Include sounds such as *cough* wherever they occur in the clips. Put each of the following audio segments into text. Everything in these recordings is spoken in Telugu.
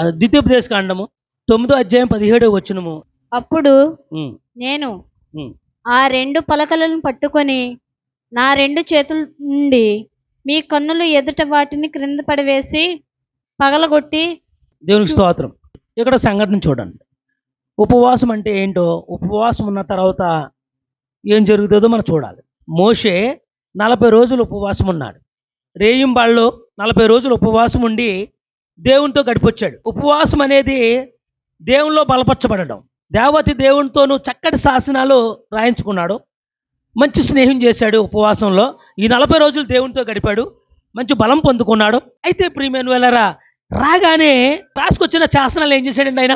ద్వితీయోపదేశ కాండము తొమ్మిదో అధ్యాయం పదిహేడో వచ్చినము అప్పుడు నేను. ఆ రెండు పలకలను పట్టుకొని నా రెండు చేతుల నుండి మీ కన్నులు ఎదుట వాటిని క్రింద పడవేసి పగలగొట్టి దేవునికి స్తోత్రం. ఇక్కడ సంఘటన చూడండి. ఉపవాసం అంటే ఏంటో ఉపవాసం ఉన్న తర్వాత ఏం జరుగుతుందో మనం చూడాలి. మోషే నలభై రోజులు ఉపవాసం ఉన్నాడు. రేయింబాళ్ళు నలభై రోజులు ఉపవాసం ఉండి దేవునితో గడిపొచ్చాడు. ఉపవాసం అనేది దేవునిలో బలపరచబడడం. దేవతి దేవునితోనూ చక్కటి శాసనాలు రాయించుకున్నాడు. మంచి స్నేహం చేశాడు ఉపవాసంలో. ఈ నలభై రోజులు దేవునితో గడిపాడు. మంచి బలం పొందుకున్నాడు. అయితే ప్రియమైన వెళ్ళరా రాగానే రాసుకొచ్చిన శాసనాలు ఏం చేశాడండి ఆయన?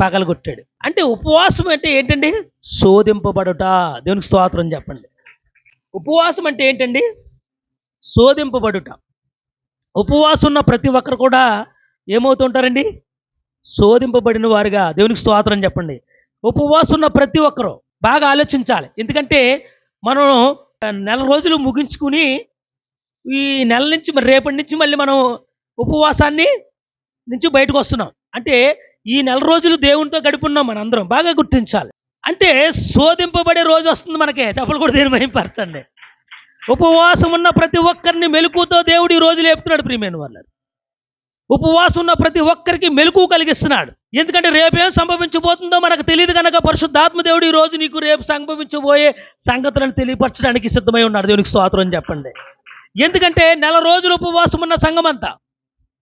పగలగొట్టాడు. అంటే ఉపవాసం అంటే ఏంటండి? శోధింపబడుట. దేవునికి స్తోత్రం చెప్పండి. ఉపవాసం అంటే ఏంటండి? శోధింపబడుట. ఉపవాసం ఉన్న ప్రతి ఒక్కరు కూడా ఏమవుతుంటారండి? శోధింపబడిన వారుగా దేవునికి స్తోత్రం చెప్పండి. ఉపవాసం ఉన్న ప్రతి ఒక్కరు బాగా ఆలోచించాలి. ఎందుకంటే మనం నెల రోజులు ముగించుకుని ఈ నెల నుంచి మరి రేపటి నుంచి మళ్ళీ మనం ఉపవాసాన్ని నుంచి బయటకు వస్తున్నాం. అంటే ఈ నెల రోజులు దేవునితో గడుపున్నాం మన అందరం బాగా గుర్తించాలి. అంటే శోధింపబడే రోజు వస్తుంది మనకే. చెప్పలు కూడా దేని మహింపరచండి. ఉపవాసం ఉన్న ప్రతి ఒక్కరిని మెలకుతో దేవుడు ఈ రోజు లేపుతున్నాడు ప్రియమైన వాళ్ళు ఉపవాసం ఉన్న ప్రతి ఒక్కరికి మెలకు కలిగిస్తున్నాడు. ఎందుకంటే రేపేం సంభవించబోతుందో మనకు తెలియదు కనుక పరిశుద్ధాత్మ దేవుడు ఈ రోజు నీకు రేపు సంభవించబోయే సంగతులను తెలియపరచడానికి సిద్ధమై ఉన్నాడు. దేవునికి స్తోత్రం చెప్పండి. ఎందుకంటే నెల రోజులు ఉపవాసం ఉన్న సంఘం అంతా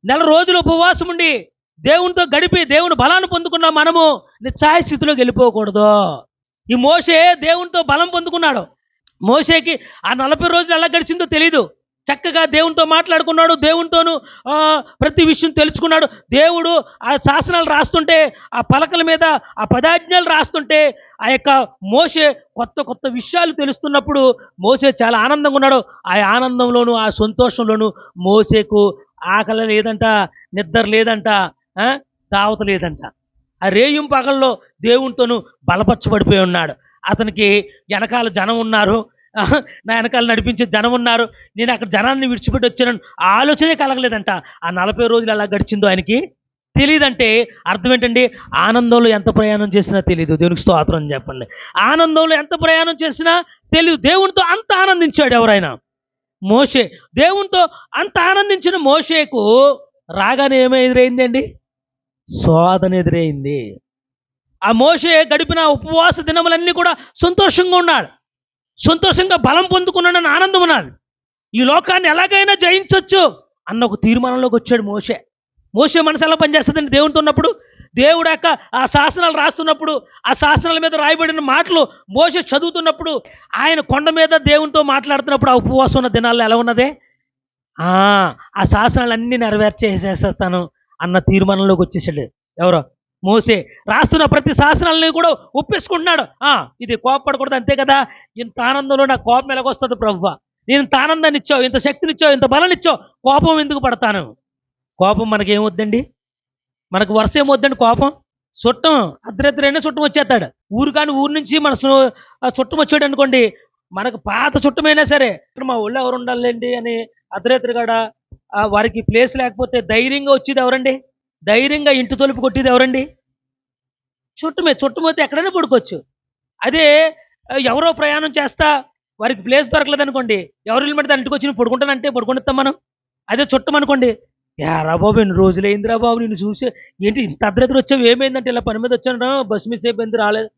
నెల రోజులు ఉపవాసం ఉండి దేవునితో గడిపి దేవుని బలాన్ని పొందుకున్న మనము నిశ్చాయ స్థితిలోకి వెళ్ళిపోకూడదు. ఈ మోసే దేవునితో బలం పొందుకున్నాడు. మోసేకి ఆ నలభై రోజులు ఎలా గడిచిందో తెలియదు చక్కగా దేవునితో మాట్లాడుకున్నాడు దేవునితోనూ ప్రతి విషయం తెలుసుకున్నాడు. దేవుడు ఆ శాసనాలు రాస్తుంటే ఆ పలకల మీద ఆ పదాజ్ఞాలు రాస్తుంటే ఆ యొక్క మోసే కొత్త కొత్త విషయాలు తెలుస్తున్నప్పుడు మోసే చాలా ఆనందంగా ఉన్నాడు. ఆ ఆనందంలోను ఆ సంతోషంలోను మోసేకు ఆకలి లేదంట నిద్ర లేదంట దావత లేదంట. ఆ రేయం పగల్లో దేవునితోనూ బలపరచబడిపోయి ఉన్నాడు. అతనికి వెనకాల జనం ఉన్నారు. నా వెనకాల నడిపించే జనం ఉన్నారు. నేను అక్కడ జనాన్ని విడిచిపెట్టి వచ్చాను ఆ ఆలోచనే కలగలేదంట. ఆ నలభై రోజులు ఎలా గడిచిందో ఆయనకి తెలియదంటే అర్థం ఏంటండి? ఆనందంలో ఎంత ప్రయాణం చేసినా తెలియదు దేవునికి స్తోత్రం అని చెప్పండి. ఆనందంలో ఎంత ప్రయాణం చేసినా తెలియదు దేవునితో అంత ఆనందించాడు ఎవరైనా. మోషే. దేవునితో అంత ఆనందించిన మోషేకు రాగానే ఏమో ఎదురైందండి? శోధన ఎదురైంది. ఆ మోషే గడిపిన ఉపవాస దినములన్నీ కూడా సంతోషంగా ఉన్నాడు. సంతోషంగా బలం పొందుకున్నాడని ఆనందం ఉన్నది. ఈ లోకాన్ని ఎలాగైనా జయించవచ్చు అన్న ఒక తీర్మానంలోకి వచ్చాడు మోషే. మోసే మనసు ఎలా పనిచేస్తుందండి? దేవునితో ఉన్నప్పుడు దేవుడు యొక్క ఆ శాసనాలు రాస్తున్నప్పుడు ఆ శాసనాల మీద రాయబడిన మాటలు మోస చదువుతున్నప్పుడు ఆయన కొండ మీద దేవునితో మాట్లాడుతున్నప్పుడు ఆ ఉపవాసం ఉన్న దినాల్లో ఎలా ఉన్నదే? ఆ ఆ శాసనాలన్నీ నెరవేర్చేసేస్తాను అన్న తీర్మానంలోకి వచ్చేసాడు. ఎవరో? మోసే రాస్తున్న ప్రతి శాసనాలని కూడా ఒప్పేసుకుంటున్నాడు. ఇది కోపపడకూడదు అంతే కదా? ఇంత ఆనందంలో నా కోపం ఎలాగొస్తుంది ప్రభువ నేను ఇంత ఆనందాన్ని ఇచ్చావు ఇంత శక్తినిచ్చావు ఇంత బలనిచ్చావు కోపం ఎందుకు పడతాను? కోపం మనకి ఏమొద్దండి మనకు వర్షం ఏమొద్దండి కోపం? చుట్టం అర్ధరాత్రైనా చుట్టం వచ్చేస్తాడు. ఊరు కానీ ఊరు నుంచి మన చుట్టం వచ్చాడు అనుకోండి మనకు పాత చుట్టమైనా సరే మా ఊళ్ళో ఎవరు ఉండాలండి అని అర్ధరాత్రి కాడ వారికి ప్లేస్ లేకపోతే ధైర్యంగా వచ్చేది ఎవరండి? ధైర్యంగా ఇంటి తలుపు కొట్టేది ఎవరండి? చుట్టుమే చుట్టుమైతే ఎక్కడైనా పడుకోవచ్చు. అదే ఎవరో ప్రయాణం చేస్తా వారికి ప్లేస్ దొరకలేదు అనుకోండి ఎవరు ఇల్లు దాని ఇంటికి వచ్చి పడుకుంటాను పడుకుంటానంటే పడుకుంటాం మనం. అదే చుట్టం అనుకోండి యారా బాబు ఎన్ని రోజులు అయిందిరా బాబు నేను చూసి ఏంటి ఇంత అర్ధరాత్రి వచ్చావు ఏమైందంటే ఇలా పని మీద వచ్చాను బస్ మిస్ అయిపోయింది రాలేదు?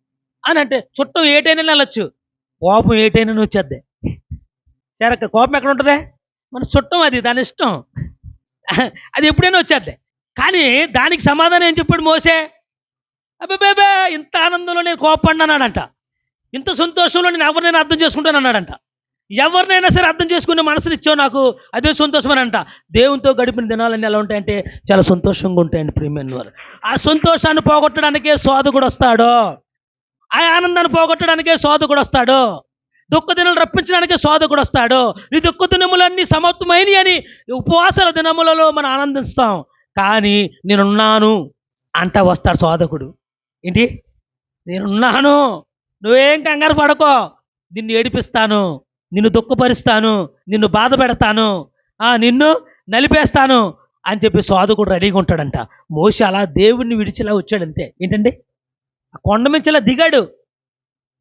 అని అంటే చుట్టం ఏటైనా వెళ్ళొచ్చు కోపం ఏటైనా వచ్చేద్ది. సరే అక్క, కోపం ఎక్కడ ఉంటుందే? మన చుట్టం అది దాని ఇష్టం. అది ఎప్పుడైనా వచ్చేద్ది. కానీ దానికి సమాధానం ఏం చెప్పాడు మోసే? అబ్బాబే ఇంత ఆనందంలో నేను కోపడినానంట ఇంత సంతోషంలో నేను ఎవరినైనా అర్థం చేసుకుంటాను అన్నాడంట ఎవరినైనా సరే అర్థం చేసుకునే మనసుని ఇచ్చావు నాకు అదే సంతోషం అని అంట దేవునితో గడిపిన దినాలన్నీ ఎలా ఉంటాయంటే చాలా సంతోషంగా ఉంటాయండి ప్రీమియన్ వారు. ఆ సంతోషాన్ని పోగొట్టడానికే కూడా వస్తాడు. ఆ ఆనందాన్ని పోగొట్టడానికే కూడా వస్తాడు. దుఃఖ దినాలు రప్పించడానికే కూడా వస్తాడు. నీ దుఃఖ దినములన్నీ సమాప్తమైనవి అని ఉపవాసాల దినములలో మనం ఆనందిస్తాం. కానీ నేనున్నాను అంట వస్తాడు సోదకుడు ఏంటి? నేనున్నాను. నువ్వేం కంగారు పడకో. నిన్ను ఏడిపిస్తాను. నిన్ను దుఃఖపరుస్తాను. నిన్ను బాధ పెడతాను. నిన్ను నలిపేస్తాను అని చెప్పి సోదకుడు రెడీగా ఉంటాడంట. మోష అలా దేవుణ్ణి విడిచిలా వచ్చాడు అంతే. ఏంటండి? ఆ కొండ నుంచి దిగాడు?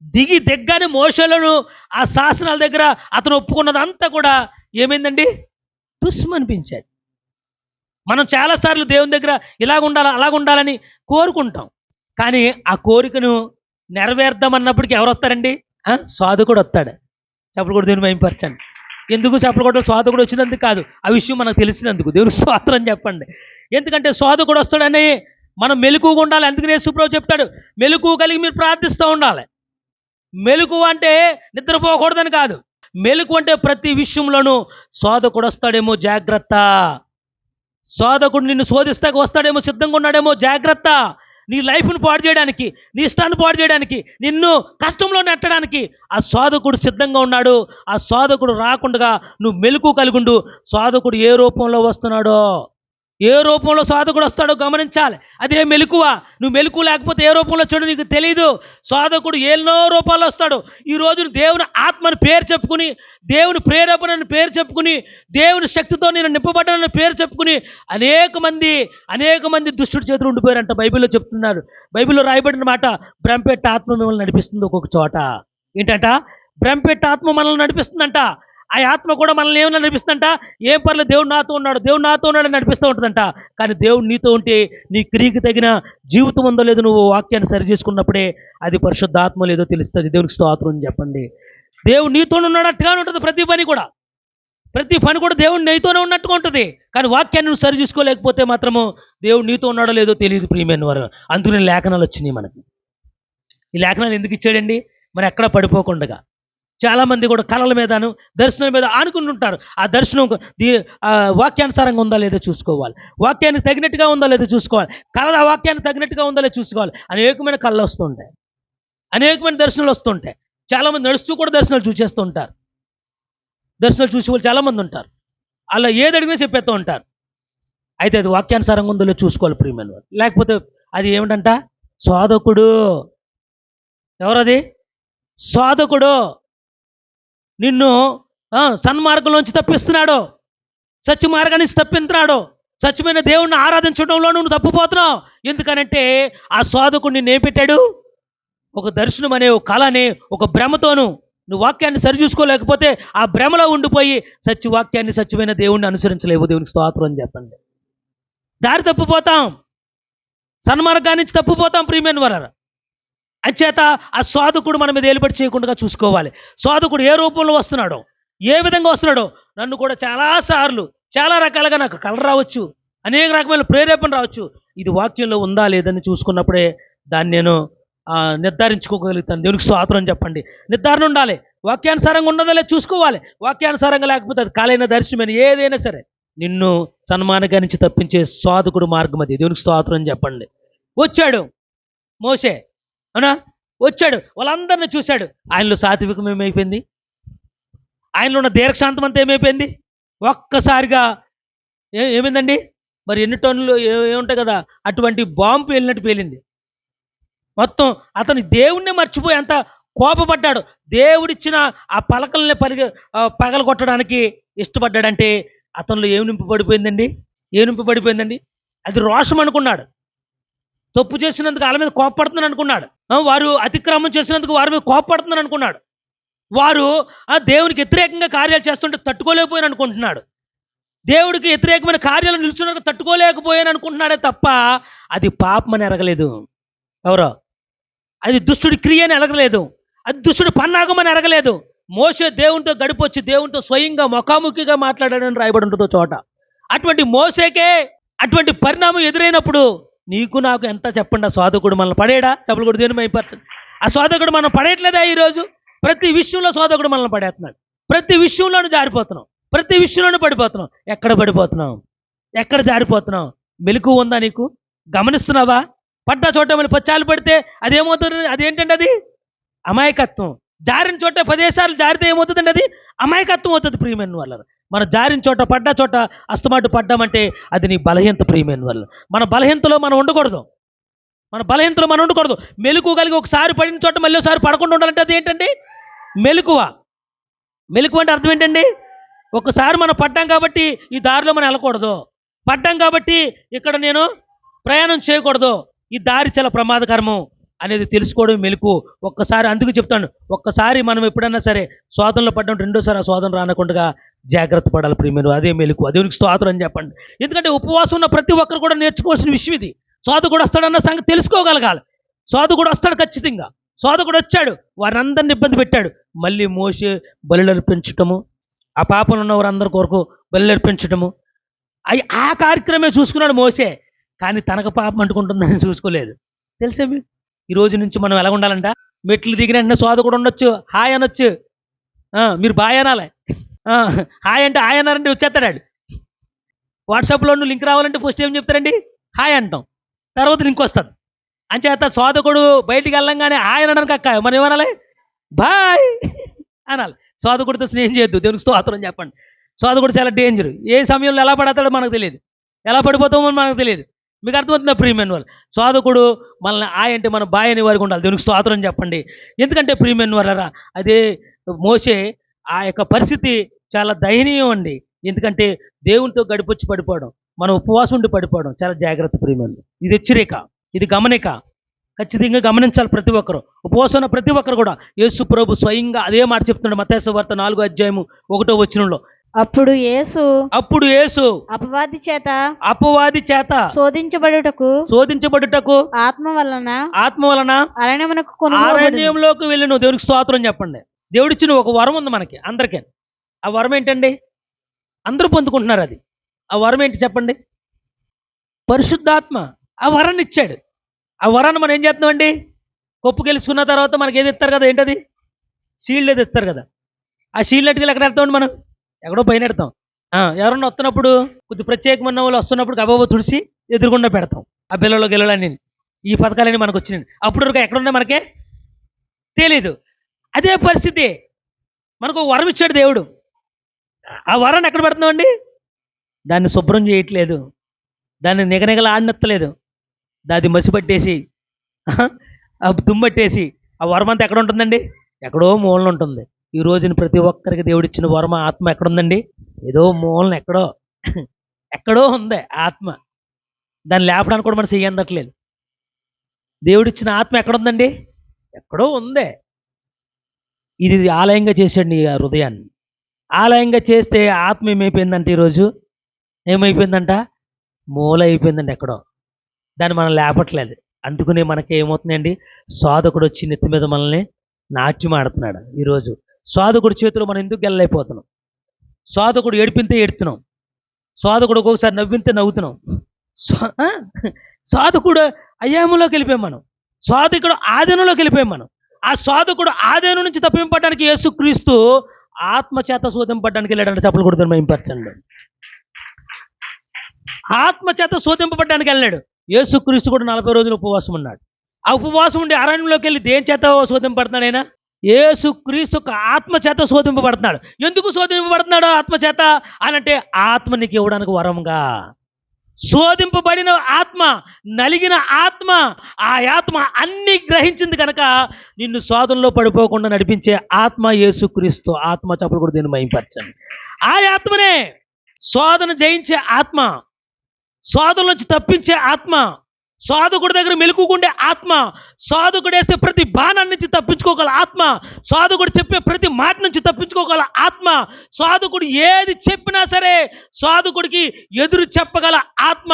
దిగి దిగ్గానే మోసలను ఆ శాసనాల దగ్గర అతను ఒప్పుకున్నదంతా కూడా ఏమైందండి? దుష్మనిపించాడు. మనం చాలాసార్లు దేవుని దగ్గర ఇలాగ ఉండాలి అలాగ ఉండాలని కోరుకుంటాం. కానీ ఆ కోరికను నెరవేర్దామన్నప్పటికీ ఎవరు వస్తారండి? ఆ? సాధకుడు వస్తాడు. చెప్పలు కూడా దేవుని భయంపరచండి ఎందుకు చెప్పలు కూడా సాధకుడు వచ్చినందుకు కాదు. ఆ విషయం మనకు తెలిసినందుకు. దేవుని స్వాతంత్రం చెప్పండి. ఎందుకంటే సాధకుడు వస్తాడని మనం మెలకుగా ఉండాలి. అందుకనే సుప్రభు చెప్తాడు మెలకు కలిగి మీరు ప్రార్థిస్తూ ఉండాలి. మెలకు అంటే నిద్రపోకూడదని కాదు. మెలకు అంటే ప్రతి విషయంలోనూ సోదకుడు వస్తాడేమో జాగ్రత్త. సోదకుడు నిన్ను శోధిస్తాక వస్తాడేమో సిద్ధంగా ఉన్నాడేమో జాగ్రత్త. నీ లైఫ్ను పాడు చేయడానికి నీ ఇష్టాన్ని పాడు చేయడానికి నిన్ను కష్టంలో నెట్టడానికి ఆ సోదకుడు సిద్ధంగా ఉన్నాడు. ఆ సోదకుడు రాకుండా నువ్వు మెలకు కలిగుండు. సోదకుడు ఏ రూపంలో వస్తున్నాడో ఏ రూపంలో సాధకుడు వస్తాడో గమనించాలి. అదే మెలకువ. నువ్వు మెలకు లేకపోతే ఏ రూపంలో వచ్చాడో నీకు తెలియదు సాధకుడు ఎన్నో రూపాల్లో వస్తాడు. ఈ రోజు దేవుని ఆత్మని పేరు చెప్పుకుని దేవుని ప్రేరేపణని పేరు చెప్పుకుని దేవుని శక్తితో నేను నింపబడ్డానని పేరు చెప్పుకుని అనేక మంది అనేక మంది దుష్టుడి చేతులు ఉండిపోయారంట బైబిల్లో చెప్తున్నారు. బైబిల్లో రాయబడిన మాట బ్రహ్మపెట్ట ఆత్మ మిమ్మల్ని నడిపిస్తుంది ఒక్కొక్క చోట. ఏంటంట? బ్రహ్మపెట్ట ఆత్మ మనల్ని నడిపిస్తుందంట. ఆ ఆత్మ కూడా మనల్ని ఏమైనా నడిపిస్తుందంట? ఏం పర్లేదు దేవుడు నాతో ఉన్నాడు దేవుడు నాతో ఉన్నాడు అని నడిపిస్తూ ఉంటుందంట. కానీ దేవుడు నీతో ఉంటే నీ క్రియకి తగిన జీవితం ఉందో లేదో నువ్వు వాక్యాన్ని సరి చేసుకున్నప్పుడే అది పరిశుద్ధ ఆత్మ లేదో తెలుస్తుంది. దేవునికి స్తోత్రం అని చెప్పండి. దేవుడు నీతో ఉన్నట్టుగానే ఉంటుంది ప్రతి పని కూడా. ప్రతి పని కూడా దేవుడు నీతోనే ఉన్నట్టుగా ఉంటుంది. కానీ వాక్యాన్ని నువ్వు సరి చేసుకోలేకపోతే మాత్రము దేవుడు నీతో ఉన్నాడో లేదో తెలియదు ప్రియమైన వారు. అందుకనే లేఖనాలు వచ్చినాయి మనకి. ఈ లేఖనాలు ఎందుకు ఇచ్చాడండి? మరి ఎక్కడ పడిపోకుండా చాలా మంది కూడా కళల మీదను దర్శనం మీద ఆనుకుని ఉంటారు ఆ దర్శనం దీ ఆ వాక్యానుసారంగా ఉందా లేదో చూసుకోవాలి. వాక్యానికి తగినట్టుగా ఉందా లేదో చూసుకోవాలి. కళ ఆ వాక్యానికి తగినట్టుగా ఉందా లేదో చూసుకోవాలి. అనేకమైన కళ్ళు వస్తుంటాయి. అనేకమైన దర్శనాలు వస్తుంటాయి. చాలామంది నడుస్తూ కూడా దర్శనాలు చూసేస్తూ ఉంటారు. దర్శనాలు చూసే వాళ్ళు చాలా మంది ఉంటారు. అలా ఏది అడిగినా చెప్పేస్తూ ఉంటారు. అయితే అది వాక్యానుసారంగా ఉందో లేదో చూసుకోవాలి ప్రియమైన లేకపోతే అది ఏమిటంట? సాధకుడు. ఎవరది? సాధకుడు. నిన్ను ఆ, సన్మార్గంలోంచి తప్పిస్తున్నాడు. సత్య మార్గాన్ని తప్పిస్తున్నాడు సత్యమైన దేవుణ్ణి ఆరాధించడంలో నువ్వు తప్పిపోతున్నావు. ఎందుకనంటే ఆ సాధకుడు నిన్ను ఏం పెట్టాడు? ఒక దర్శనం అనే ఒక కళని ఒక భ్రమతోను నువ్వు వాక్యాన్ని సరిచూసుకోలేకపోతే ఆ భ్రమలో ఉండిపోయి సత్య వాక్యాన్ని సత్యమైన దేవుణ్ణి అనుసరించలేవు. దేవునికి స్తోత్రం అని చెప్పండి. దారి తప్పిపోతాం. సన్మార్గాన్ని తప్పిపోతాం ప్రీమియన్ వరారు అచేత ఆ సాధకుడు మన మీద ఏలుబడి చేయకుండా చూసుకోవాలి. సాధకుడు ఏ రూపంలో వస్తున్నాడో ఏ విధంగా వస్తున్నాడో నన్ను కూడా చాలా సార్లు చాలా రకాలుగా నాకు కలర్ రావచ్చు అనేక రకమైన ప్రేరేపణ రావచ్చు. ఇది వాక్యంలో ఉందా లేదని చూసుకున్నప్పుడే దాన్ని నేను నిర్ధారించుకోగలుగుతాను. దేవునికి స్వాతంత్రం చెప్పండి. నిర్ధారణ ఉండాలి. వాక్యానుసారంగా ఉన్నదో లేదు చూసుకోవాలి. వాక్యానుసారంగా లేకపోతే అది కాలైన దర్శనమైన ఏదైనా సరే నిన్ను సన్మానగా నుంచి తప్పించే సాధకుడు మార్గం అది. దేవునికి స్వాతంత్రం చెప్పండి. వచ్చాడు మోసే అవునా? వచ్చాడు. వాళ్ళందరిని చూశాడు. ఆయనలో సాత్వికం ఏమైపోయింది? ఆయనలో ఉన్న దీర్ఘశాంతం అంతా ఏమైపోయింది? ఒక్కసారిగా ఏ ఏమైందండి? మరి ఎన్ని టన్నులు ఏముంటాయి కదా? అటువంటి బాంబు పేలినట్టు పేలింది. మొత్తం అతను దేవుణ్ణి మర్చిపోయి అంత కోపపడ్డాడు. దేవుడిచ్చిన ఆ పలకల్ని పరిగ పగలగొట్టడానికి ఇష్టపడ్డాడంటే అతనిలో ఏం నింపబడిపోయిందండి ఏం నింపబడిపోయిందండి అది రోషం అనుకున్నాడు. తప్పు చేసినందుకు వాళ్ళ మీద కోపడుతున్నాను అనుకున్నాడు. వారు అతిక్రమం చేసినందుకు వారి మీద కోపడుతున్నాను అనుకున్నాడు. వారు ఆ, దేవునికి వ్యతిరేకంగా కార్యాలు చేస్తుంటే తట్టుకోలేకపోయాను అనుకుంటున్నాడు. దేవుడికి వ్యతిరేకమైన కార్యాలు నిలుచున్నట్టు తట్టుకోలేకపోయాను అనుకుంటున్నాడే తప్ప అది పాపమని ఎరగలేదు. ఎవరో? అది దుష్టుడి క్రియ అని ఎరగలేదు. అది దుష్టుడి పన్నాగమని ఎరగలేదు. మోసే దేవునితో గడిపొచ్చి దేవునితో స్వయంగా ముఖాముఖిగా మాట్లాడాడని రాయబడి ఉంటుందో చోట. అటువంటి మోసేకే అటువంటి పరిణామం ఎదురైనప్పుడు నీకు నాకు ఎంత చెప్పండి ఆ సోదకుడు మనల్ని పడేడా? చెప్పలు కూడా దేని మైపరచండి ఆ సోదకుడు మనం పడేయట్లేదా ఈరోజు? ప్రతి విషయంలో సోదకుడు మనల్ని పడేస్తున్నాడు. ప్రతి విషయంలోనూ జారిపోతున్నాం. ప్రతి విషయంలోనూ పడిపోతున్నాం. ఎక్కడ పడిపోతున్నాం? ఎక్కడ జారిపోతున్నాం? మెలకు ఉందా నీకు? గమనిస్తున్నావా? పడ్డ చోట మళ్ళీ పచ్చాలు పడితే అదేమవుతుంది? అదేంటండి అది? అమాయకత్వం. జారిన చోట పదేసార్లు జారితే ఏమవుతుందండి అది? అమాయకత్వం అవుతుంది ప్రియమైన వాళ్ళ మన జారిన చోట పడ్డ చోట అస్తమాటు పడ్డామంటే అది నీ బలహీనత ప్రియమైన వల్ల మన బలహీనతలో మనం ఉండకూడదు. మన బలహీనతలో మనం ఉండకూడదు. మెలకు కలిగి ఒకసారి పడిన చోట మళ్ళీ ఒకసారి పడకుండా ఉండాలంటే అది ఏంటండి? మెలకువ. మెలకువ అంటే అర్థం ఏంటండి? ఒకసారి మనం పడ్డాం కాబట్టి ఈ దారిలో మనం వెళ్ళకూడదు. పడ్డాం కాబట్టి ఇక్కడ నేను ప్రయాణం చేయకూడదు. ఈ దారి చాలా ప్రమాదకరము. అనేది తెలుసుకోవడం మెలకు. ఒక్కసారి అందుకు చెప్తాను. ఒక్కసారి మనం ఎప్పుడన్నా సరే శోధనలో పడ్డం రెండోసారి ఆ శోధన రానకుండా జాగ్రత్త పడాలి ప్రియమేరు అదే మెలకు. అదే స్తోత్రం అని చెప్పండి. ఎందుకంటే ఉపవాసం ఉన్న ప్రతి ఒక్కరు కూడా నేర్చుకోవాల్సిన విషయం ఇది. సోద కూడా వస్తాడన్న సంగతి తెలుసుకోగలగాలి. సోద కూడా వస్తాడు ఖచ్చితంగా. సోద కూడా వచ్చాడు. వారందరిని ఇబ్బంది పెట్టాడు. మళ్ళీ మోసే బలులర్పించటము ఆ పాపలు ఉన్న వారందరి కొరకు బలులర్పించటము. అవి ఆ కార్యక్రమే చూసుకున్నాడు మోసే కానీ తనకు పాపం అంటుకుంటుందని చూసుకోలేదు. తెలుసా మీకు ఈ రోజు నుంచి మనం ఎలా ఉండాలంట? మెట్లు దిగిన వెంటనే సోద కూడా ఉండొచ్చు. హాయ్ అనొచ్చు. ఆ, మీరు బాయ్ అనాలి. ఆ, హాయ్ అంటే హాయ్ అన్నారంటే వచ్చేస్తాడు వాట్సాప్లో నువ్వు లింక్ రావాలంటే ఫస్ట్ ఏం చెప్తారండి? హాయ్ అంటాం. తర్వాత లింక్ వస్తుంది. అంచేత సోదకుడు బయటికి వెళ్ళంగానే హాయ్ అనడానికి అక్క మనం ఏమనాలి? బాయ్ అనాలి. సోదకుడితో స్నేహం చేయొద్దు. దేవునికి స్తోత్రం చెప్పండి. సోదకుడు చాలా డేంజర్ ఏ సమయంలో ఎలా పడతాడో మనకు తెలియదు. ఎలా పడిపోతామో మనకు తెలియదు. మీకు అర్థమవుతుందా ప్రియమైన వాళ్ళు సోదకుడు మనల్ని ఆయంటే మన బాయ్ అనే వారికి ఉండాలి. దేవునికి స్తోత్రం చెప్పండి. ఎందుకంటే ప్రియమైన వాళ్ళరా అదే మోసే ఆ యొక్క పరిస్థితి చాలా దయనీయం అండి. ఎందుకంటే దేవునితో గడిపొచ్చి పడిపోవడం మనం ఉపవాసం ఉండి పడిపోవడం చాలా జాగ్రత్త ప్రియమైన ఇది హెచ్చరిక ఇది గమనిక. ఖచ్చితంగా గమనించాలి ప్రతి ఒక్కరు. ఉపవాసం ఉన్న ప్రతి ఒక్కరు కూడా యేసు ప్రభు స్వయంగా అదే మాట చెప్తున్నాడు మతేశ్వ వార్త నాలుగో అధ్యాయము ఒకటో వచ్చినంలో అప్పుడు యేసు అప్పుడు యేసు అపవాది చేత అపవాది చేత శోధించబడుటకు శోధించబడుటకు ఆత్మ వలన ఆత్మ వలన అరణ్యమునకు అరణ్యంలోకి వెళ్ళిన దేవునికి స్తోత్రం చెప్పండి. దేవుడిచ్చిన ఒక వరం ఉంది మనకి అందరికీ. ఆ వరం ఏంటండి? అందరూ పొందుకుంటున్నారు అది. ఆ వరం ఏంటి చెప్పండి? పరిశుద్ధాత్మ ఆ వరాన్ని ఇచ్చాడు. ఆ వరాన్ని మనం ఏం చేస్తున్నామండి కొప్పు గెలుచుకున్న తర్వాత మనకి ఏది ఇస్తారు కదా? ఏంటది? షీల్డ్ ఏది ఇస్తారు కదా? ఆ షీల్డ్ ఎట్టుకెళ్ళి ఎక్కడ పెడతామండి మనం? ఎక్కడో పైన పెడతాం. ఎవరన్నా వస్తున్నప్పుడు కొద్ది ప్రత్యేకమైన వాళ్ళు వస్తున్నప్పుడు గబాబో తుడిసి ఎదురుగుండా పెడతాం. ఆ పిల్లలు గిల్లలన్నీ ఈ పథకాలన్నీ మనకు వచ్చినాయి. అప్పుడు వరకు ఎక్కడున్నా మనకే? తెలీదు. అదే పరిస్థితి. మనకు ఒక వరం ఇచ్చాడు దేవుడు. ఆ వరాన్ని ఎక్కడ పెడుతున్నామండి? దాన్ని శుభ్రం చేయట్లేదు. దాన్ని నిగనిగల ఆడినెత్తలేదు దాది మసి పట్టేసి ఆ దుమ్మట్టేసి ఆ వరం అంతా ఎక్కడ ఉంటుందండి? ఎక్కడో మూలన ఉంటుంది. ఈ రోజున ప్రతి ఒక్కరికి దేవుడిచ్చిన వరం ఆత్మ ఎక్కడుందండి? ఏదో మూలన ఎక్కడో ఎక్కడో ఉంది ఆత్మ. దాన్ని లేపడానికి కూడా మనం చెయ్యందట్లేదు దేవుడిచ్చిన ఆత్మ ఎక్కడుందండి? ఎక్కడో ఉందే. ఇది ఆలయంగా చేసండి ఆ హృదయాన్ని. ఆలయంగా చేస్తే ఆత్మ ఏమైపోయిందంటే ఈరోజు ఏమైపోయిందంట? మూల అయిపోయిందండి ఎక్కడో. దాన్ని మనం లేపట్లేదు. అందుకనే మనకి ఏమవుతుందండి సాధకుడు వచ్చి నెత్తి మీద మనల్ని నాట్యం ఆడుతున్నాడు ఈరోజు సాధకుడి చేతిలో మనం ఎందుకు గెల్లైపోతున్నాం సాధకుడు ఏడిపితే ఏడుతున్నాం. సాధకుడు ఒక్కొక్కసారి నవ్వింతే నవ్వుతున్నాం. సాధకుడు అయ్యాములోకి వెళ్ళిపోయాం మనం. సాధకుడు ఆధీనంలోకి వెళ్ళిపోయాం మనం. ఆ సాధకుడు ఆధీనం నుంచి తప్పింపడానికి యేసుక్రీస్తు ఆత్మచేత శోధింపడానికి వెళ్ళాడంటే చెప్పలు కొడుతాను మేంపరచండి ఆత్మచేత శోధింపబడ్డానికి వెళ్ళాడు. యేసుక్రీస్తు కూడా నలభై రోజులు ఉపవాసం ఉన్నాడు. ఆ ఉపవాసం ఉండి అరణ్యంలోకి వెళ్ళి దేని చేత శోధింపబడుతున్నాడు ఆయన? యేసుక్రీస్తు ఒక ఆత్మ చేత శోధింపబడుతున్నాడు. ఎందుకు శోధింపబడుతున్నాడు ఆత్మ చేత అంటే ఆత్మ నీకు ఇవ్వడానికి వరంగా శోధింపబడిన ఆత్మ నలిగిన ఆత్మ ఆ ఆత్మ అన్ని గ్రహించింది కనుక నిన్ను శోధనలో పడిపోకుండా నడిపించే ఆత్మ యేసుక్రీస్తు ఆత్మ చెప్పలు కూడా దీన్ని మయంపరచండి ఆ ఆత్మనే శోధన జయించే ఆత్మ శోధన నుంచి తప్పించే ఆత్మ సాధకుడి దగ్గర మెలుకుండే ఆత్మ సాధకుడు వేసే ప్రతి బాణం నుంచి తప్పించుకోగల ఆత్మ సాధకుడు చెప్పే ప్రతి మాట నుంచి తప్పించుకోగల ఆత్మ సాధకుడు ఏది చెప్పినా సరే సాధకుడికి ఎదురు చెప్పగల ఆత్మ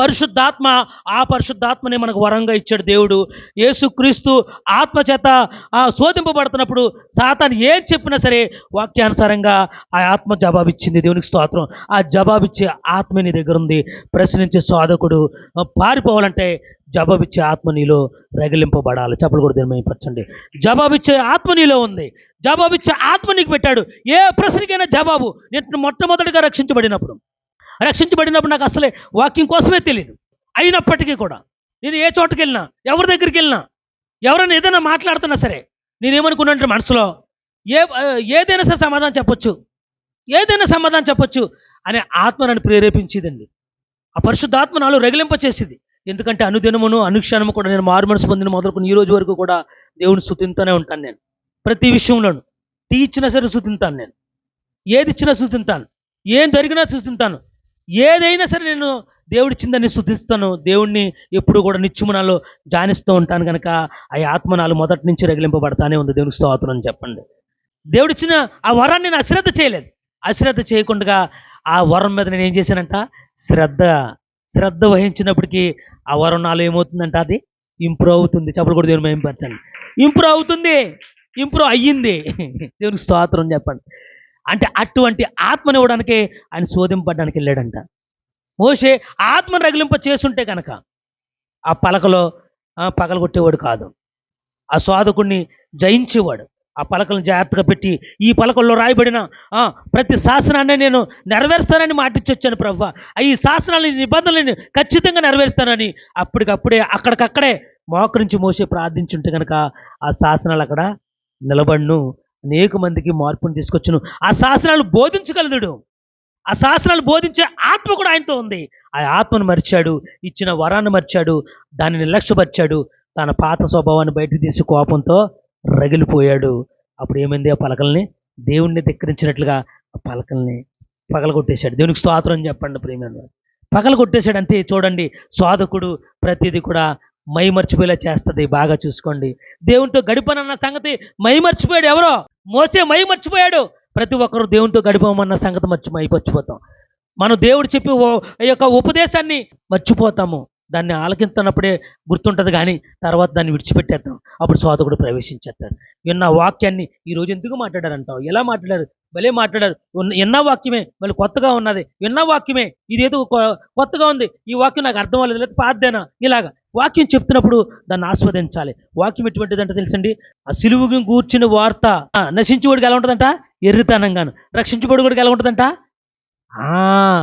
పరిశుద్ధాత్మ. ఆ పరిశుద్ధాత్మని మనకు వరంగా ఇచ్చాడు దేవుడు. యేసుక్రీస్తు ఆత్మ చేత ఆ శోధింపబడుతున్నప్పుడు సాతాను ఏం చెప్పినా సరే వాక్యానుసారంగా ఆ ఆత్మ జవాబిచ్చింది. దేవునికి స్తోత్రం. ఆ జవాబిచ్చే ఆత్మ నీ దగ్గర ఉంది ప్రశ్నించే సాధకుడు పారిపోవాలంటే జవాబిచ్చే ఆత్మ నీలో రగిలింపబడాలి. చెప్పలు కూడా దీని పరచండి. జవాబిచ్చే ఆత్మ నీలో ఉంది. జవాబిచ్చే ఆత్మ నీకు పెట్టాడు. ఏ ప్రశ్నకైనా జవాబు. నేను మొట్టమొదటిగా రక్షించబడినప్పుడు. రక్షించబడినప్పుడు నాకు అసలే వాక్యం కోసమే తెలియదు అయినప్పటికీ కూడా. నేను ఏ చోటుకి వెళ్ళినా ఎవరి దగ్గరికి వెళ్ళినా ఎవరైనా ఏదైనా మాట్లాడుతున్నా సరే నేనేమనుకున్నానంటే మనసులో ఏ ఏదైనా సరే సమాధానం చెప్పొచ్చు. ఏదైనా సమాధానం చెప్పొచ్చు. అనే ఆత్మ నన్ను ప్రేరేపించేదండి. ఆ పరిశుద్ధాత్మ నాలో రగిలింపచేసేది. ఎందుకంటే అనుదినమును అనుక్షణము కూడా నేను మారు మనసు పొందిన మొదలుకొని ఈ రోజు వరకు కూడా దేవుని స్థుతింతూనే ఉంటాను నేను. ప్రతి విషయంలోనూ టీ ఇచ్చినా సరే శుతింతాను నేను. ఏది ఇచ్చినా స్థుతింతాను ఏం జరిగినా శుతింతాను ఏదైనా సరే నేను దేవుడిచ్చిందని శుద్ధిస్తాను దేవుణ్ణి ఎప్పుడు కూడా నిత్యము నాలో ధ్యానిస్తూ ఉంటాను కనుక ఆ ఆత్మ నాలో మొదటి నుంచి రగిలింపబడతానే ఉంది దేవుని స్తోత్రం అని చెప్పండి. దేవుడిచ్చిన ఆ వరాన్ని నేను అశ్రద్ధ చేయలేదు. అశ్రద్ధ చేయకుండా ఆ వరం మీద నేను ఏం చేశానంట? శ్రద్ధ శ్రద్ధ వహించినప్పటికీ ఆ వరం ఏమవుతుందంట అది? ఇంప్రూవ్ అవుతుంది. చెప్పలు కూడా దేవుని మేంపరచండి. ఇంప్రూవ్ అవుతుంది. ఇంప్రూవ్ అయ్యింది. *laughs* దేవునికి స్తోత్రం చెప్పండి. అంటే అటువంటి ఆత్మని ఇవ్వడానికి ఆయన శోధింపడానికి వెళ్ళాడంట. మోసే ఆత్మను రగిలింప చేసుంటే కనుక ఆ పలకలో పగలగొట్టేవాడు కాదు. ఆ సాధకుడిని జయించేవాడు. ఆ పలకలను జాగ్రత్తగా పెట్టి ఈ పలకల్లో రాయబడిన ప్రతి శాసనాన్ని నేను నెరవేరుస్తానని మాటిచ్చొచ్చాను ప్రవ్వ. ఈ శాసనాలని నిబంధనలని ఖచ్చితంగా నెరవేరుస్తానని అప్పటికప్పుడే అక్కడికక్కడే మోకరించి మోసే ప్రార్థించుంటే కనుక ఆ శాసనాలు అక్కడ నిలబడును. అనేక మందికి మార్పును తీసుకొచ్చును. ఆ శాసనాలు బోధించగలదుడు. ఆ శాసనాలు బోధించే ఆత్మ కూడా ఆయనతో ఉంది. ఆ ఆత్మను మర్చాడు ఇచ్చిన వరాన్ని మర్చాడు దాన్ని నిర్లక్ష్యపరిచాడు. తన పాత స్వభావాన్ని బయటకు తీసి కోపంతో రగిలిపోయాడు. అప్పుడు ఏమైంది? ఆ పలకల్ని దేవుణ్ణి ధిక్కరించినట్లుగా ఆ పలకల్ని పగలగొట్టేశాడు. దేవునికి స్తోత్రం చెప్పండి ప్రేమ పగలగొట్టేశాడు అంటే చూడండి సాధకుడు ప్రతిదీ కూడా మై మర్చిపోయేలా చేస్తుంది. బాగా చూసుకోండి. దేవునితో గడిపనన్న సంగతి మై మర్చిపోయాడు ఎవరో? మోసే మై మర్చిపోయాడు ప్రతి ఒక్కరు దేవునితో గడిపమన్న సంగతి మర్చి మై మర్చిపోతాం మనం దేవుడు చెప్పి ఓ ఈ యొక్క ఉపదేశాన్ని మర్చిపోతాము. దాన్ని ఆలకిస్తున్నప్పుడే గుర్తుంటుంది కానీ తర్వాత దాన్ని విడిచిపెట్టేద్దాం. అప్పుడు సోదకుడు ప్రవేశించేస్తాడు. విన్న వాక్యాన్ని ఈ రోజు ఎందుకు మాట్లాడారంటావు? ఎలా మాట్లాడారు? భలే మాట్లాడారు. ఉన్న- విన్న వాక్యమే? మళ్ళీ కొత్తగా ఉన్నది. విన్న వాక్యమే? ఇదేదో కొ- కొత్తగా ఉంది. ఈ వాక్యం నాకు అర్థం అవ్వలేదు. లేదా పాద్దేనా ఇలాగా. వాక్యం చెప్తున్నప్పుడు దాన్ని ఆస్వాదించాలి. వాక్యం ఎటువంటిదంటే తెలుసండి? ఆ సిలువుని కూర్చుని వార్త. నశించి ఎలా ఉంటుందంట? ఎర్రితనంగాను. రక్షించుబడి కూడా ఎలా ఉంటుందంట?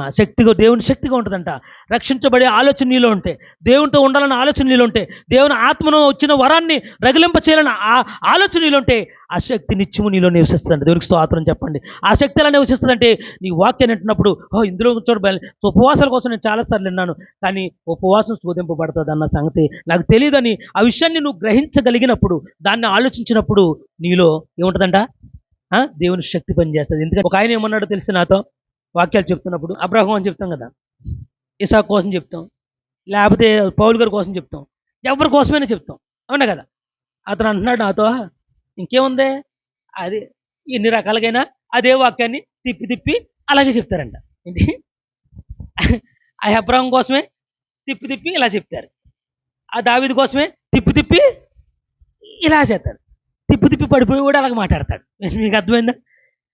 శక్తిగా దేవుని శక్తిగా ఉంటుందంట. రక్షించబడే ఆలోచన నీలో ఉంటే దేవునితో ఉండాలన్న ఆలోచన నీలో ఉంటే దేవుని ఆత్మను వచ్చిన వరాన్ని రగిలింప చేయాలన్న ఆ ఆలోచన నీలో ఉంటే ఆ శక్తి నిత్యము నీలో నివసిస్తుందంట. దేవునికి స్తోత్రం చెప్పండి. ఆ శక్తి ఎలా నివసిస్తుందంటే నీ వాక్యాన్ని అంటున్నప్పుడు ఓ ఇందులో చూడబోయాలి సో ఉపవాసాల కోసం నేను చాలాసార్లు విన్నాను కానీ ఉపవాసం శోధింపబడుతుంది అన్న సంగతి నాకు తెలియదని ఆ విషయాన్ని నువ్వు గ్రహించగలిగినప్పుడు దాన్ని ఆలోచించినప్పుడు నీలో ఏముంటుందంట? ఆ? దేవుని శక్తి పనిచేస్తుంది. ఎందుకంటే ఒక ఆయన ఏమన్నాడో తెలిసి నాతో? వాక్యాలు చెప్తున్నప్పుడు అబ్రహం అని చెప్తాం కదా ఇసాక్ కోసం చెప్తాం లేకపోతే పౌల్ గారి కోసం చెప్తాం ఎవరి కోసమైనా చెప్తాం అవునా కదా? అతను అంటున్నాడు నాతో ఇంకేముంది? అది ఎన్ని రకాలుగైనా అదే వాక్యాన్ని తిప్పి తిప్పి అలాగే చెప్తారంట. ఏంటి? ఆ అబ్రహం కోసమే తిప్పి తిప్పి ఇలా చెప్తారు. ఆ దావిది కోసమే తిప్పి తిప్పి ఇలా చేస్తారు. తిప్పి తిప్పి పడిపోయి కూడా అలాగే మాట్లాడతాడు. మీకు అర్థమైందా?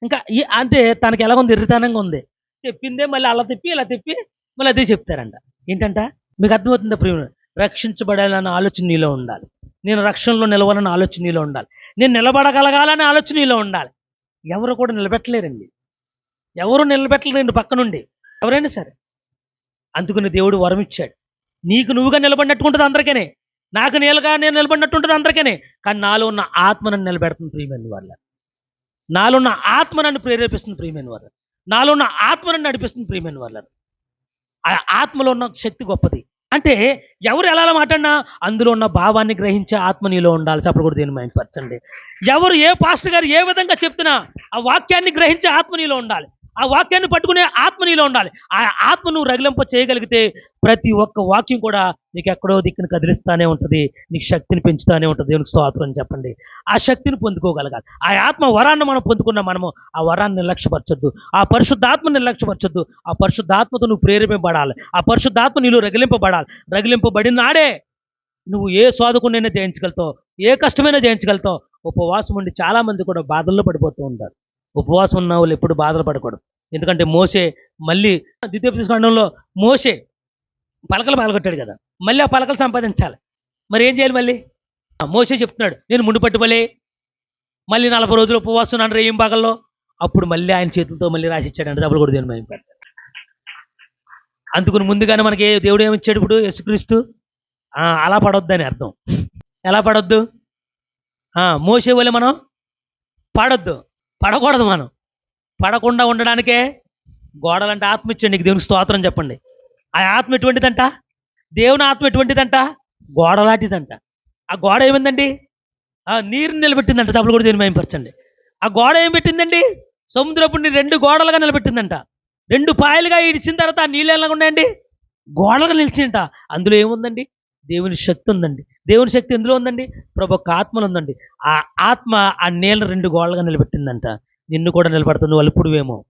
ఇంకా అంటే తనకి ఎలా ఉంది ఇర్రితనంగా ఉంది. చెప్పిందే మళ్ళీ అలా తిప్పి ఇలా తిప్పి మళ్ళీ అదే చెప్తారంట. ఏంటంట? మీకు అర్థమవుతుందా ప్రియుడు? రక్షించబడాలన్న ఆలోచన నీలో ఉండాలి. నేను రక్షణలో నిలవాలన్న ఆలోచన నీలో ఉండాలి. నేను నిలబడగలగాలనే ఆలోచన నీలో ఉండాలి. ఎవరు కూడా నిలబెట్టలేరండి. ఎవరు నిలబెట్టలేరండి పక్కనుండి. ఎవరైనా సరే. అందుకని దేవుడు వరం ఇచ్చాడు. నీకు నువ్వుగా నిలబడినట్టుంటుంది అందరికనే. నాకు నీళ్ళగా నేను నిలబడినట్టు ఉంటుంది అందరికనే. కానీ నాలో ఉన్న ఆత్మను నిలబెడుతుంది ప్రియమైన వాళ్ళ. నాలున్న ఆత్మ నన్ను ప్రేరేపిస్తుంది ప్రియమైన వారు. నాలో ఆత్మ నన్ను నడిపిస్తుంది ప్రియమైన వాళ్ళ ఆ ఆత్మలో ఉన్న శక్తి గొప్పది. అంటే ఎవరు ఎలా మాట్లాడినా అందులో ఉన్న భావాన్ని గ్రహించే ఆత్మ నీలో ఉండాలి. చెప్పకూడదు కూడా దీన్ని మైంపరచండి ఎవరు ఏ పాస్టర్ గారు ఏ విధంగా చెప్తున్నా ఆ వాక్యాన్ని గ్రహించే ఆత్మ నీలో ఉండాలి. ఆ వాక్యాన్ని పట్టుకునే ఆత్మ నీలో ఉండాలి. ఆ ఆత్మ నువ్వు రగిలింప చేయగలిగితే ప్రతి ఒక్క వాక్యం కూడా నీకు ఎక్కడో దిక్కుని కదిలిస్తానే ఉంటుంది. నీకు శక్తిని పెంచుతూనే ఉంటుంది. దేవునికి స్తోత్రం అని చెప్పండి. ఆ శక్తిని పొందుకోగలగాలి. ఆ ఆత్మ వరాన్ని మనం పొందుకున్న మనము ఆ వరాన్ని నిర్లక్ష్యపరచొద్దు. ఆ పరిశుద్ధాత్మ నిర్లక్ష్యపరచొద్దు. ఆ పరిశుద్ధాత్మతో నువ్వు ప్రేరేపింపబడాలి. ఆ పరిశుద్ధాత్మ నీలో రగిలింపబడాలి. రగిలింపబడిన నాడే నువ్వు ఏ సాధకుడినైనా జయించగలుగుతావు. ఏ కష్టమైనా జయించగలుగుతావు. ఉపవాసం ఉండి చాలామంది కూడా బాధల్లో పడిపోతూ ఉంటారు. ఉపవాసం ఉన్న వాళ్ళు ఎప్పుడు బాధలు పడకూడదు ఎందుకంటే మోసే మళ్ళీ ద్వితీయోపదేశకాండంలో మోసే పలకలు పాల్గొట్టాడు కదా. మళ్ళీ ఆ పలకలు సంపాదించాలి. మరి ఏం చేయాలి మళ్ళీ? ఆ మోసే చెప్తున్నాడు నేను ముండు పట్టుబలే. మళ్ళీ నలభై రోజులు ఉపవాసం ఉన్నాను ఏం భాగంలో. అప్పుడు మళ్ళీ ఆయన చేతులతో మళ్ళీ రాసిచ్చాడు డబ్బులు కూడా దేని మేము పెడతాడు. అందుకుని ముందుగానే మనకి దేవుడు ఏమిచ్చాడు ఇప్పుడు? యశుక్రీస్తు అలా పడొద్దని అర్థం. ఎలా పడొద్దు? మోసే వల్ల మనం పాడొద్దు. పడకూడదు మనం. పడకుండా ఉండడానికే గోడలంటే ఆత్మ ఇచ్చండి. నీకు దేవుని స్తోత్రం చెప్పండి. ఆ ఆత్మ ఎటువంటిదంట? దేవుని ఆత్మ ఎటువంటిదంట? గోడలాంటిదంట ఆ గోడ ఏమిందండి? ఆ నీరుని నిలబెట్టిందంట. తప్పులు కూడా దీన్ని మేంపరచండి. ఆ గోడ ఏం పెట్టిందండి? సముద్రపుని రెండు గోడలుగా నిలబెట్టిందంట. రెండు పాయలుగా ఇడిచిన తర్వాత ఆ నీళ్ళు ఎలాగ ఉన్నాయండి గోడలుగా నిలిచిందంట. అందులో ఏముందండి? దేవుని శక్తి ఉందండి. దేవుని శక్తి ఎందులో ఉందండి? ప్రభు ఒక ఆత్మలు ఉందండి. ఆ ఆత్మ ఆ నీళ్ళ రెండు గోడలుగా నిలబెట్టిందంట. నిన్ను కూడా నిలబడుతుంది నువ్వు అల్పుడువేమో.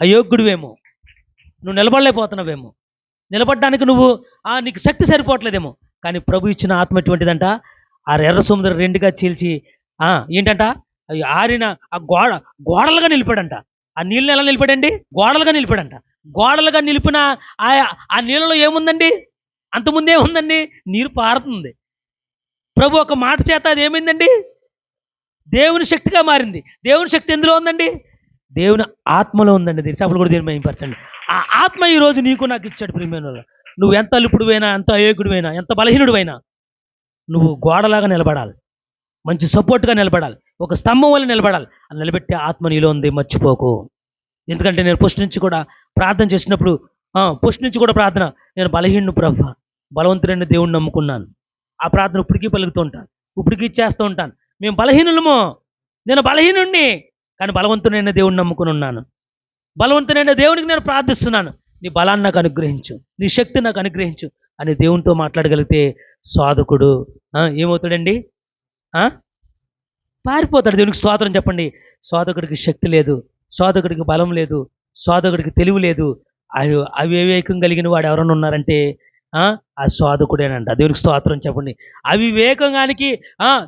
అయోగ్యుడివేమో. నువ్వు నిలబడలేకపోతున్నావేమో. నిలబడడానికి నువ్వు ఆ నీకు శక్తి సరిపోవట్లేదేమో. కానీ ప్రభు ఇచ్చిన ఆత్మ ఎటువంటిదంట? ఆ ఎర్ర సముద్రం రెండుగా చీల్చి ఏంటంట? అవి ఆరిన ఆ గోడ గోడలుగా నిలిపాడంట. ఆ నీళ్ళని ఎలా నిలిపాడండి? గోడలుగా నిలిపాడంట. గోడలుగా నిలిపిన ఆ ఆ నీళ్ళలో ఏముందండి? అంతకుముందు ఉందండి నీరు పారుతుంది. ప్రభు ఒక మాట చేత అది ఏమైందండి దేవుని శక్తిగా మారింది. దేవుని శక్తి ఎందులో ఉందండి? దేవుని ఆత్మలో ఉందండి. దీని సభలు కూడా దీని మహింపరచండి ఆ ఆత్మ ఈ రోజు నీకు నాకు ఇచ్చాడు ప్రియమైన నువ్వు ఎంత అలుపుడువైనా ఎంత అయోగుడువైనా ఎంత బలహీనుడివైనా నువ్వు గోడలాగా నిలబడాలి. మంచి సపోర్ట్గా నిలబడాలి. ఒక స్తంభం వల్ల నిలబడాలి. అది నిలబెట్టే ఆత్మ నీలో ఉంది. మర్చిపోకు. ఎందుకంటే నేను పుష్టి నుంచి కూడా ప్రార్థన చేసినప్పుడు ఆ, నుంచి కూడా ప్రార్థన నేను బలహీనుడు ప్రభ బలవంతుడైన దేవుణ్ణి నమ్ముకున్నాను. ఆ ప్రార్థన ఇప్పటికీ పలుకుతూ ఉంటాను ఇప్పటికీ చేస్తూ ఉంటాను. మేము బలహీనులము నేను బలహీనుణ్ణి కానీ బలవంతుడైన దేవుణ్ణి నమ్ముకుని ఉన్నాను. బలవంతుడైన దేవునికి నేను ప్రార్థిస్తున్నాను. నీ బలాన్ని నాకు అనుగ్రహించు నీ శక్తి నాకు అనుగ్రహించు అని దేవునితో మాట్లాడగలిగితే సాధకుడు ఏమవుతాడండి? పారిపోతాడు. దేవునికి స్వాతంత్రం చెప్పండి. సాధకుడికి శక్తి లేదు సాధకుడికి బలం లేదు సాధకుడికి తెలివి లేదు అవివేకం కలిగిన వాడు ఎవరైనా ఉన్నారంటే ఆ సాధకుడేనంట. దేవునికి స్తోత్రం చెప్పండి. అవివేకంగానికి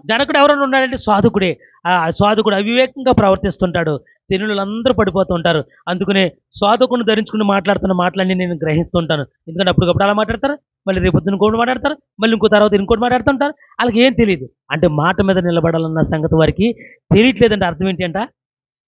జనకుడు ఎవరైనా ఉన్నాడంటే సాధకుడే. ఆ సాధకుడు అవివేకంగా ప్రవర్తిస్తుంటాడు. తెలుగులందరూ పడిపోతూ ఉంటారు. అందుకనే సాధకుని ధరించుకుని మాట్లాడుతున్న మాటలన్నీ నేను గ్రహిస్తుంటాను. ఎందుకంటే అప్పటికప్పుడు అలా మాట్లాడతారు. మళ్ళీ రేపు ఇంకోటి మాట్లాడతారు. మళ్ళీ ఇంకో తర్వాత ఇంకోటి మాట్లాడుతుంటారు. వాళ్ళకి ఏం తెలియదు అంటే మాట మీద నిలబడాలన్న సంగతి వారికి తెలియట్లేదంటే అర్థం ఏంటి అంట?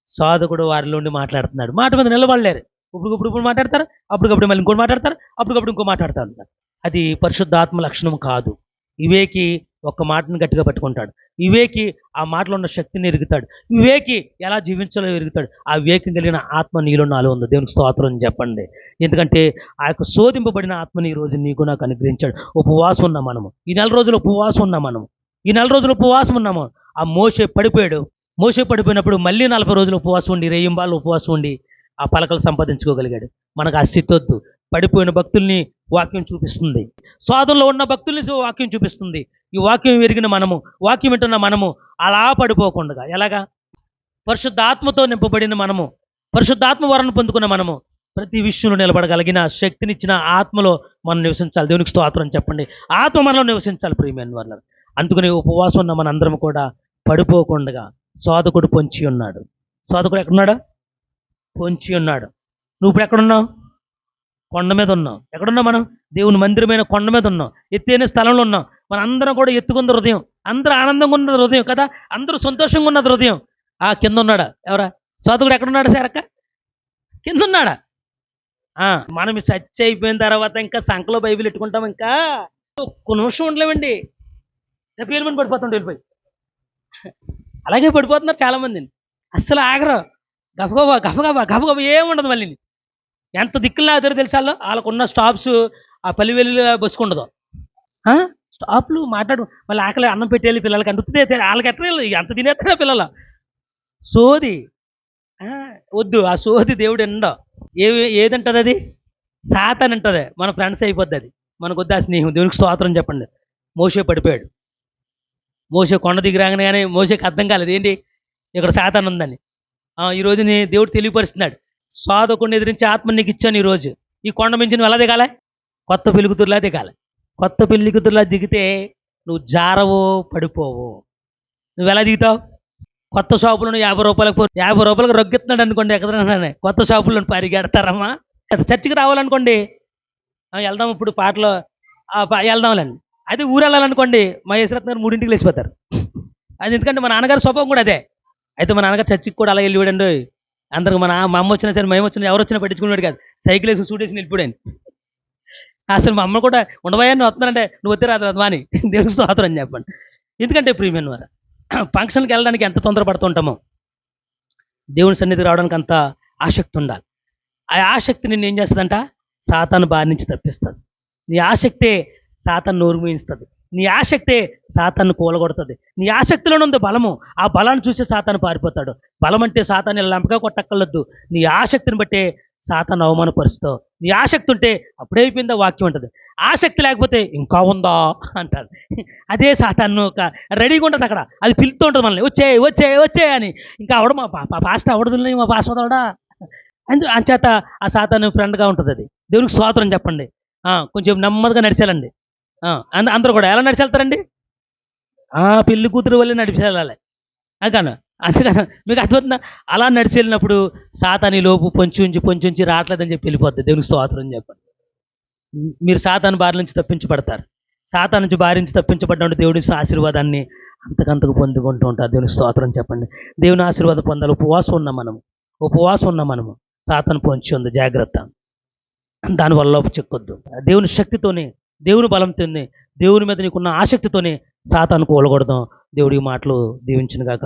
సాధకుడు వారిలో ఉండి మాట్లాడుతున్నాడు. మాట మీద నిలబడలేరు. ఇప్పుడు ఇప్పుడు మాట్లాడతారు అప్పటికప్పుడు మళ్ళీ ఇంకోటి మాట్లాడతారు అప్పటికప్పుడు ఇంకో మాట్లాడుతూ ఉంటారు అది పరిశుద్ధాత్మ లక్షణం కాదు. వివేకి ఒక్క మాటను గట్టిగా పట్టుకుంటాడు. వివేకి ఆ మాటలో ఉన్న శక్తిని ఎరుగుతాడు. వివేకి ఎలా జీవించాలో ఎరుగుతాడు. ఆ వివేకం కలిగిన ఆత్మ నీలో నాలో ఉంది. దేవునికి స్తోత్రం అని చెప్పండి. ఎందుకంటే ఆ యొక్క శోధింపబడిన ఆత్మని ఈ రోజు నీకు నాకు అనుగ్రహించాడు. ఉపవాసం ఉన్నాం మనము. ఈ నెల రోజులు ఉపవాసం ఉన్నాం మనము. ఈ నెల రోజులు ఉపవాసం ఉన్నాము. ఆ మోసే పడిపోయాడు. మోసే పడిపోయినప్పుడు మళ్ళీ నలభై రోజులు ఉపవాసం ఉండి రేయింబాలు ఉపవాసం ఉండి ఆ పలకలు సంపాదించుకోగలిగాడు. మనకు ఆ స్థితి వద్దు పడిపోయిన భక్తుల్ని వాక్యం చూపిస్తుంది. స్వాదంలో ఉన్న భక్తుల్ని వాక్యం చూపిస్తుంది. ఈ వాక్యం ఎరిగిన మనము వాక్యం వింటున్న మనము అలా పడిపోకుండా ఎలాగా? పరిశుద్ధాత్మతో నింపబడిన మనము పరిశుద్ధాత్మ వరణ పొందుకున్న మనము ప్రతి విషయంలో నిలబడగలిగిన శక్తినిచ్చిన ఆత్మలో మనం నివసించాలి. దేవునికి స్తోత్రం చెప్పండి. ఆత్మ మనలో నివసించాలి ప్రియమైన వాళ్ళ అందుకని ఉపవాసం ఉన్న మనందరం కూడా పడిపోకుండా సోదకుడు పొంచి ఉన్నాడు. సోదకుడు ఎక్కడున్నాడు? పొంచి ఉన్నాడు. నువ్వు ఇప్పుడు ఎక్కడున్నావు కొండ మీద ఉన్నాం ఎక్కడున్నాం మనం? దేవుని మందిరమైన కొండ మీద ఉన్నాం ఎత్తైన స్థలంలో ఉన్నాం మన అందరం కూడా ఎత్తుకున్న హృదయం. అందరూ ఆనందంగా ఉన్నది హృదయం కదా? అందరూ సంతోషంగా ఉన్నది హృదయం. ఆ కింద ఉన్నాడా? ఎవరా? సాధకుడు ఎక్కడున్నాడు సారక్క కింద ఉన్నాడా? ఆ, మనం చచ్చి అయిపోయిన తర్వాత ఇంకా సంకలో బైబిల్ ఎట్టుకుంటాం ఇంకా? ఒక్క నిమిషం ఉండలేమండి. పేరు పని పడిపోతుంటే వెళ్ళిపోయి. అలాగే పడిపోతున్నారు చాలామందిని. అస్సలు ఆగరు. గబగబా గబగబా గబగబా ఏముండదు మళ్ళీ. ఎంత దిక్కులు దగ్గర తెలుసాలో వాళ్ళకున్న స్టాప్స్ ఆ పల్లి వెళ్ళి బస్సుకు ఉండదు స్టాప్లు మాట్లాడు. మళ్ళీ ఆకలి అన్నం పెట్టేయాలి పిల్లలకి అంటుతే వాళ్ళకి ఎట్లా ఎంత తినేస్తారా పిల్లలు? సోది. వద్దు. ఆ సోది దేవుడు ఎండో ఏ ఏదంటది అది? సాతాన్ అంటది. మన ఫ్రెండ్స్ అయిపోద్ది అది. మనకు వద్దు ఆ స్నేహం. దేవునికి స్తోత్రం చెప్పండి. మోసే పడిపోయాడు. మోసే కొండ దిగి రాగానే కానీ మోసేకి అర్థం కాలేదు. ఏంటి? ఇక్కడ సాతాన్ ఉందని ఆ, ఈ రోజు నీ దేవుడు తెలియపరుస్తున్నాడు. సాధకుడిని ఎదిరించే ఆత్మ నీకు ఇచ్చాను ఈ రోజు. ఈ కొండ మించి నువ్వు ఎలా దిగాలి? కొత్త పెళ్ళికుతురులా దిగాలి. కొత్త పెళ్ళికుతురులా దిగితే నువ్వు జారవో పడిపోవు. నువ్వు ఎలా దిగుతావు? కొత్త షాపులను యాభై రూపాయలకు పో- యాభై రూపాయలకు రొగ్గెత్తున్నాడు అనుకోండి ఎక్కడైనా కొత్త షాపులను పరిగెడతారమ్మా. చర్చికి రావాలనుకోండి. వెళ్దాం ఇప్పుడు పాటలు. వెళ్దాంలేండి. అదే ఊరు వెళ్ళాలనుకోండి మహేశ్వరత్ గారు మూడింటికి లేచిపోతారు. అది ఎందుకంటే మా నాన్నగారి స్వభావం కూడా అదే. అయితే మా నాన్నగారు చర్చికి కూడా అలా వెళ్ళిపోయాడండి అందరికి మన మా అమ్మ వచ్చినా సరే మేము వచ్చినా ఎవరు వచ్చినా పట్టించుకున్నాడు కాదు. సైకిల్ వేసి సూట్ వేసి వెళ్ళిపోయాను అసలు మా అమ్మ కూడా ఉండబోయా నువ్వు వస్తున్నానంటే నువ్వు వద్దే రాదు మాని. దేవుని స్తోత్రం అని చెప్పండి. ఎందుకంటే ప్రీమియం వారు ఫంక్షన్కి వెళ్ళడానికి ఎంత తొందరపడుతుంటామో దేవుని సన్నిధికి రావడానికి అంత ఆసక్తి ఉండాలి. ఆ ఆసక్తి నిన్ను ఏం చేస్తుందంట? సాతాను బారి నుంచి తప్పిస్తుంది. నీ ఆసక్తే సాతాను నోరు మూయిస్తుంది. నీ ఆసక్తే సాతాన్ని కూలగొడుతుంది. నీ ఆసక్తిలోనే ఉంది బలము. ఆ బలాన్ని చూసి సాతాను పారిపోతాడు. బలం అంటే సాతాన్ని లంపగా కొట్టక్కర్లొద్దు నీ ఆసక్తిని బట్టే సాతాన్ని అవమానపరుస్తావు. నీ ఆసక్తి ఉంటే అప్పుడే అయిపోయిందో వాక్యం ఉంటుంది ఆసక్తి లేకపోతే ఇంకా ఉందా అంటారు. అదే సాతాను ఒక రెడీగా ఉంటుంది అక్కడ. అది పిలుతూ ఉంటుంది మనల్ని. వచ్చే వచ్చే వచ్చే అని. ఇంకా అవడ మా పా- అవడదు మా పాస్టర్ అవడా అందు అంచేత ఆ సాతాను ఫ్రెండ్గా ఉంటుంది అది. దేవునికి స్వాతంత్రం చెప్పండి. కొంచెం నెమ్మదిగా నడిచాలండి. అందరూ కూడా ఎలా నడిచెళ్తారండి? ఆ పెళ్ళి కూతురు వల్లే నడిపించాలి అంతేకాను అంతేకాదు మీకు అర్థమవుతుందా అలా నడిచి వెళ్ళినప్పుడు సాతాని లోపు పొంచి ఉంచి పొంచి ఉంచి రావట్లేదని చెప్పి వెళ్ళిపోద్ది. దేవుని స్తోత్రం చెప్పండి. మీరు సాతాను బారి నుంచి తప్పించబడతారు. సాతాను నుంచి బారి నుంచి తప్పించబడ్డ దేవుడి ఆశీర్వాదాన్ని అంతకంతకు పొందుకుంటూ ఉంటారు. దేవునికి స్తోత్రం చెప్పండి. దేవుని ఆశీర్వాదం పొందాలి. ఉపవాసం ఉన్నాం మనము. ఉపవాసం ఉన్నాం మనము. సాతాను పొంచి ఉంది. జాగ్రత్త. దానివల్ల లోపు చెక్కొద్దు. దేవుని శక్తితోనే దేవుని బలంతోనే దేవుని మీద నీకున్న ఆసక్తితోనే సాతాను కూలకూడదాం దేవుడి మాటలు దీవించిన గాక.